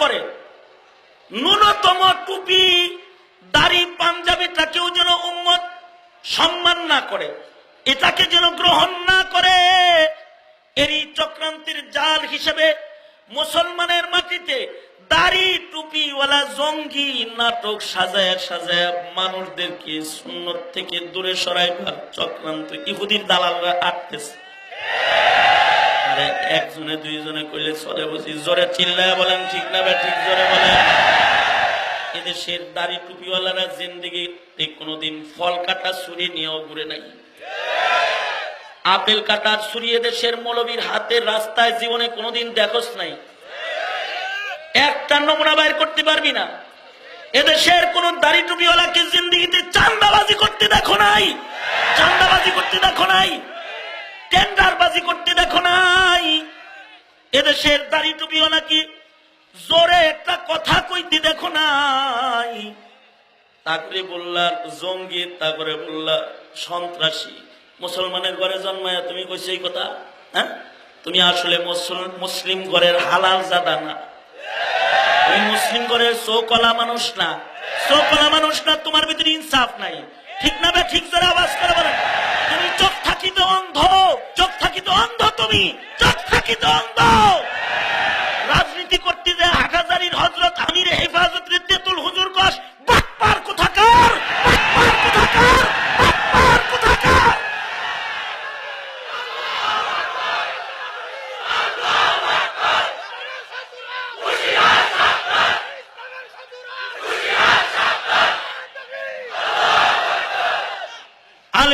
করে। ন্যূনতম টুপি, দাড়ি পাঞ্জাবিটাকেও যেন উম্মত সম্মান না করে, এটাকে যেন গ্রহণ না করে, এরই চক্রান্তির জাল হিসেবে মুসলমানের মাটিতে দাড়ি, টুপিওয়ালা, জঙ্গি নাটক সাজায় সাজায় মানুষদেরকে সুন্নত থেকে দূরে সরাইবার চক্রান্ত ইহুদির দালালরা আটতেছে। একজনে, দুইজনে চলে জোরে চিল্লায় বলেন, ঠিক না ঠিক জোরে বলেন। এদেশের দাড়ি টুপিওয়ালারা কোনোদিন ফল কাটা ছুরি নিয়েও ঘুরে নাই। আপেল কাটার ছুরি এদেশের মৌলবীর হাতের রাস্তায় জীবনে কোনোদিন দেখোস নাই। একটা নমুনা বাইর করতে পারবি না। এদেশের কোন দাড়ি টুপিওয়ালাকে জিন্দিগিতে চান্দাবাজি করতে দেখো নাই। চান্দাবাজি করতে দেখো নাই। টেন্ডারবাজি করতে দেখো নাই। এদেশের দাড়ি টুপিও নাকি জোরে একটা কথা কইতে দেখো নাই। তাকরে বললার জঙ্গি তারপরে বললা, সন্ত্রাসী, মুসলমানের ঘরে জন্মায় তুমি কইছো এই কথা? হ্যাঁ? তুমি আসলে মুসল- মুসলিম ঘরের হালাল জাদা না। তুমি মুসলিম ঘরের চৌকলা মানুষ না। চৌকলা মানুষ না, তোমার ভিতরে ইনসাফ নাই। ঠিক না ঠিক করে আওয়াজ করে বলেন থাকিতে অন্ধ চোখ থাকিতে অন্ধ তুমি চোখ থাকিতে অন্ধ। রাজনীতি করতে যে হাটাজারির হজরত আমির হেফাজত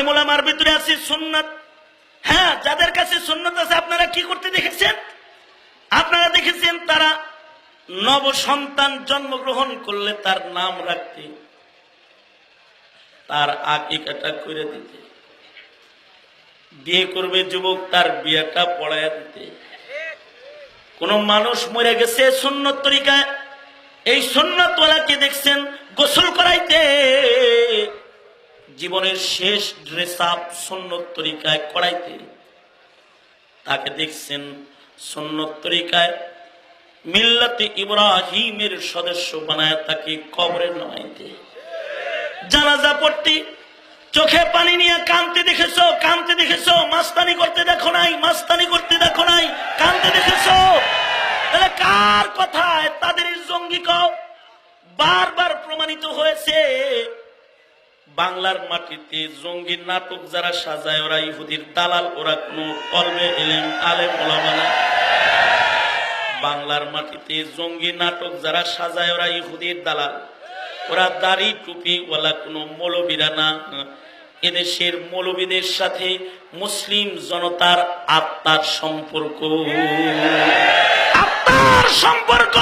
আলিমুলামার ভিতরে আছে সুন্নাত। হ্যাঁ যাদের কাছে সুন্নাত আছে, আপনারা কি করতে দেখেছেন? আপনারা দেখেছেন তারা নব সন্তান জন্মগ্রহণ করলে তার নাম রাখতে, তার আকিকাটা করে দিতে। বিয়ে করবে যুবক, তার বিয়েটা পড়ায় দিতে। কোন মানুষ মরে গেছে সুন্নত তরিকায়। এই সুন্নতওয়ালাকে দেখছেন, গোসল করাইতে। জীবনের শেষ ড্রেস আপ সুন্নত তরিকায় করাইতে, তাকে দেখছেন সুন্নত তরিকায়। মিল্লাতে ইব্রাহিমের সদস্য বানায় তাকে কবরে নামাইতে। জানাজা পড়তে, চোখে পানি নিয়ে কানতে দেখেছ কানতে দেখেছ, মাস্তানি করতে দেখো নাই, মাস্তানি করতে দেখো নাই, কানতে দেখেছ? তাহলে কার কথায় তাদের জঙ্গি কও? বারবার প্রমাণিত হয়েছে বাংলার মাটিতে জঙ্গি নাটক যারা সাজায়, ওরা ইহুদির দালাল, ওরা কোনো কলবে এলেন, আলেম, ওলামা বাংলার মাটিতে জঙ্গি নাটক যারা সাজায়, ওরা ইহুদির দালাল। ওরা দাড়ি টুপি ওলা কোনো মৌলবীরা না। এদেশের মৌলবীদের সাথে মুসলিম জনতার আত্মার সম্পর্ক। আত্মার সম্পর্ক!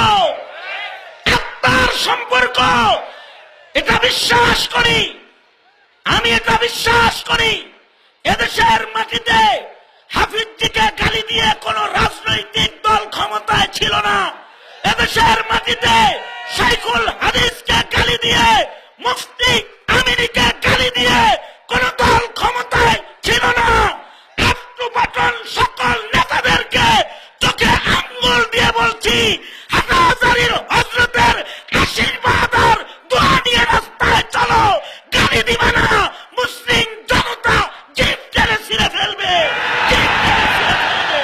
আত্মার সম্পর্ক! এটা বিশ্বাস করি। আমি এটা বিশ্বাস করি, এদেশের মাটিতে হাফিজজিকে গালি দিয়ে কোন রাজনৈতিক দল ক্ষমতায় ছিল না। এদেশের মাটিতে সাইকুল হাদিসকে গালি দিয়ে, মুফতি আমেরিকা গালি দিয়ে কোন দল ক্ষমতায় ছিল না একটু বাটন সকল নেতাদেরকে চোখে আঙ্গুল দিয়ে বলছি হাটাজারির হজরতের আশীর্বাদ আর দোয়া নিয়ে রাস্তায় চলো গালি দিবা না মুসলিম জনতা জিপ টেনে ছিঁড়ে ফেলবে জিপ টেনে ছিঁড়ে ফেলবে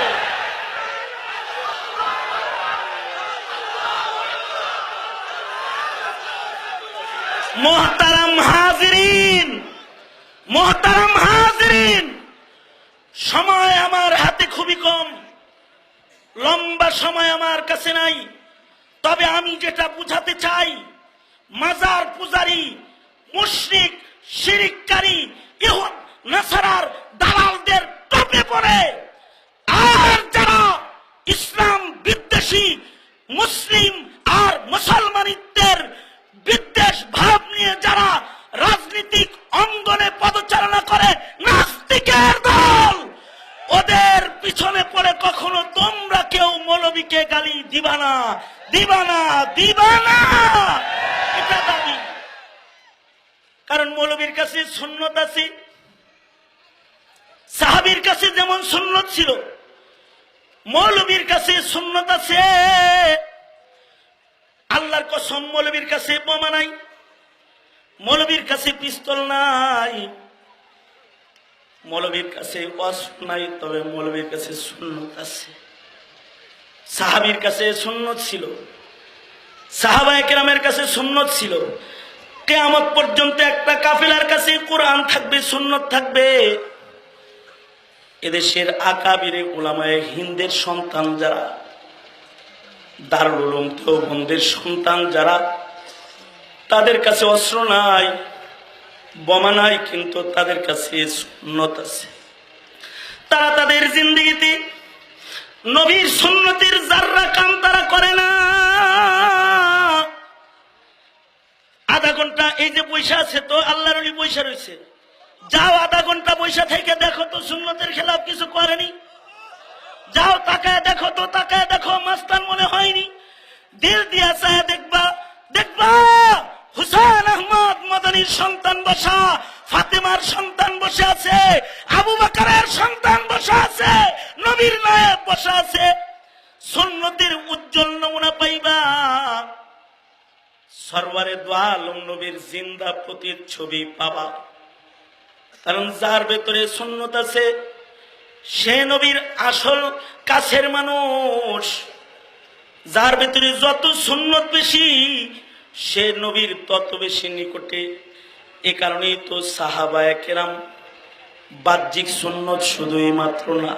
মোহতারাম হাজিরিন মোহতারাম হাজিরিন সময় আমার হাতে খুবই কম। লম্বা সময় আমার কাছে নাই। তবে আমি যেটা বুঝাতে চাই, মাজার পূজারি, মুশরিক, শিরিককারী, ইহুদ, নাসারার দালালদের টপে পড়ে আর যারা ইসলাম বিদ্বেষী মুসলিম আর মুসলমানিত্বের বিদ্বেষ ভাব নিয়ে যারা রাজনীতিক অঙ্গনে পদচারণা করে নাস্তিকের দল ওদের পিছনে পড়ে কখনো তোমরা কেউ মৌলবীকে গালি দিবা না দিবা না দিবা না এটা দাবি কারণ মৌলবীর কাছে সুন্নত আছে। সাহাবির কাছে যেমন সুন্নত ছিল, মৌলবীর কাছে সুন্নত আছে। আল্লাহর কসম, মৌলবীর কাছে বোমা নাই, মৌলবীর কাছে পিস্তল নাই। মৌলবীর কাছে অস্ত্র নাই, তবে মৌলবীর কাছে সুন্নত আছে। সাহাবির কাছে সুন্নত ছিল। সাহাবা একরামের কাছে সুন্নত ছিল। কেয়ামত পর্যন্ত একটা কাফেলার কাছে কোরআন থাকবে, সুন্নত থাকবে। এদেশের আকাবিরে ওলামায়ে হিন্দের সন্তান যারা, দারুল দেওবন্দের সন্তান যারা, তাদের কাছে অস্ত্র নাই, বোমা নাই, কিন্তু তাদের কাছে সুন্নত আছে। তারা তাদের জিন্দগিতে নবীর সুন্নতির যার্রা কাম তারা করে না। আধা ঘণ্টা এই যে পয়সা আছে তো, আল্লাহর পয়সা রয়েছে। যাও আধা ঘণ্টা পয়সা থেকে দেখো তো, সুন্নতের খেলাফ কিছু করেনি। যাও তাকায় দেখো তো, তাকায় দেখো, মাস্তান মনে হয়নি। দিল দিয়া চায় দেখবা দেখবা, হুসেন আহমদ মদনীর সন্তান বসা। ফাতেমার সন্তান বসে আছে, আবু বাকারের সন্তান বসে আছে, নবীর নায়ক বসা আছে। সুন্নতির উজ্জ্বল নমুনা পাইবা। সরওয়ারে দোয়ালম নবীর জিন্দা প্রতিচ্ছবি পাবা। কারণ যার ভেতরে সুন্নত আছে, সে নবীর আসল কাছের মানুষ। যার ভেতরে যত সুন্নত বেশি, সে নবীর তত বেশি নিকটে এ কারণেই তো সাহাবায় কেরাম বাহ্যিক সুন্নত শুধুই মাত্র না।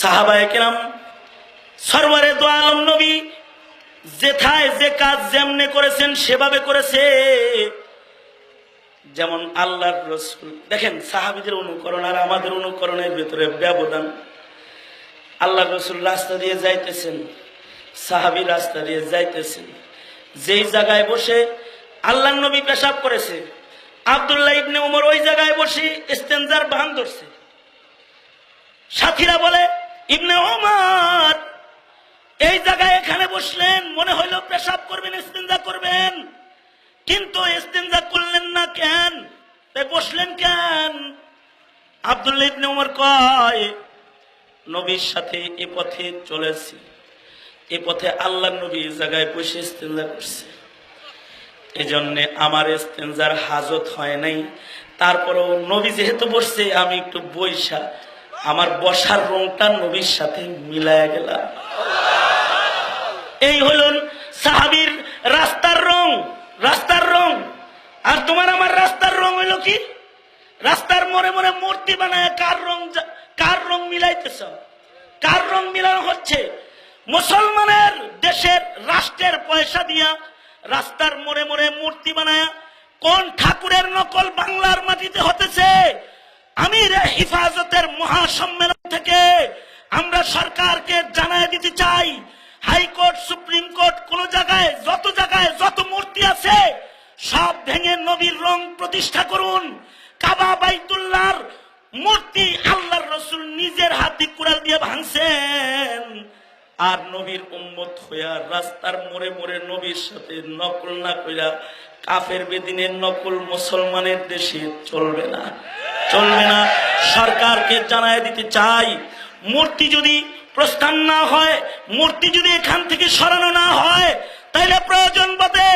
সাহাবায় কেরাম সরওয়ারে দো আলম নবী যেথায় যে কাজ যেমনে করেছেন সেভাবে করেছে। যেমন আল্লাহর রসুল, দেখেন সাহাবিদের অনুকরণ আর আমাদের অনুকরণের ভেতরে ব্যবধান। আল্লাহ রসুল রাস্তা দিয়ে যাইতেছেন, সাহাবি রাস্তা দিয়ে যাইতেছেন। যেই জায়গায় বসে আল্লাহ নবী পেশাব করেছে। আবদুল্লাহ ইবনে উমর ওই জায়গায় বসে ইস্তেঞ্জার বান ধরছে। সাথীরা বলে, ইবনে ওমর এই জায়গায় এখানে বসলেন, মনে হইল পেশাব করবেন ইস্তেঞ্জা করবেন। কিন্তু ইস্তেঞ্জা করলেন না কেন? বসলেন কেন? আব্দুল্লাহ ইবনে উমর কয়, নবীর সাথে এ পথে চলেছি। এ পথে আল্লাহ নবী এই জায়গায় বসে ইস্তেঞ্জা করছে। এই জন্যে আমার ইস্তেঞ্জার হাজত হয় নাই। তারপরেও নবী যেহেতু বসছে, আমি একটু বৈশা আমার বসার রংটা নবীর সাথে মিলায়া গেলাম। এই হল সাহাবির রাস্তার রং রাস্তার রং। আর তোমার আমার রাস্তার রং হইল কি? রাস্তার মোড়ে মোড়ে মূর্তি বানায় কার রং কার রং মিলাইতেছ? কার রং মিলানো হচ্ছে? মুসলমানের দেশের রাষ্ট্রের পয়সা দিয়া রাস্তার মোড়ে মোড়ে মূর্তি বানায় কোন ঠাকুরের নকল বাংলার মাটিতে হতেছে? আমির হিফাজতের মহাসম্মেলন থেকে আমরা সরকারকে জানায় দিতে চাই, হাইকোর্ট, সুপ্রিম কোর্ট, কোন জায়গায়, যত জায়গায় যত মূর্তি আছে, সব ভেঙে নবীর রং প্রতিষ্ঠা করুন। কাবা বাইতুল্লাহর মূর্তি আল্লাহর রসুল নিজের হাতে কুড়াল দিয়ে ভাঙছেন। আর নবীর উম্মত হইয়া রাস্তার মোড়ে মোড়ে নবীর সাথে নকল না কইরা কাফের বেদিনের নকল মুসলমানের দেশে চলবে না। চলবে না। সরকারকে জানায় দিতে চাই, মূর্তি যদি প্রস্থান না হয়, মূর্তি যদি এখান থেকে সরানো না হয় তাহলে প্রয়োজন বদে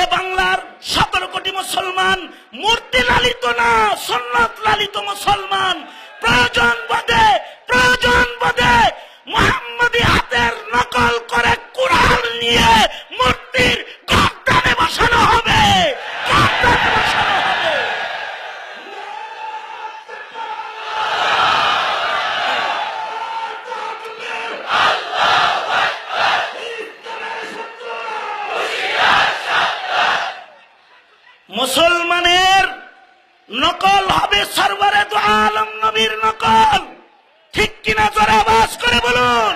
এ বাংলার সতেরো কোটি মুসলমান, মূর্তি লালিত না, সন্ন্যত লালিত মুসলমান। প্রয়োজন বদে মোহাম্মদী হাতের নকল করে কুড়াল নিয়ে মূর্তির গর্দানে বসানো হবে। মুসলমানের নকল হবে সর্বরে তো আলম নবীর নকল। ঠিক কিনা জোরে আওয়াজ করে বলুন।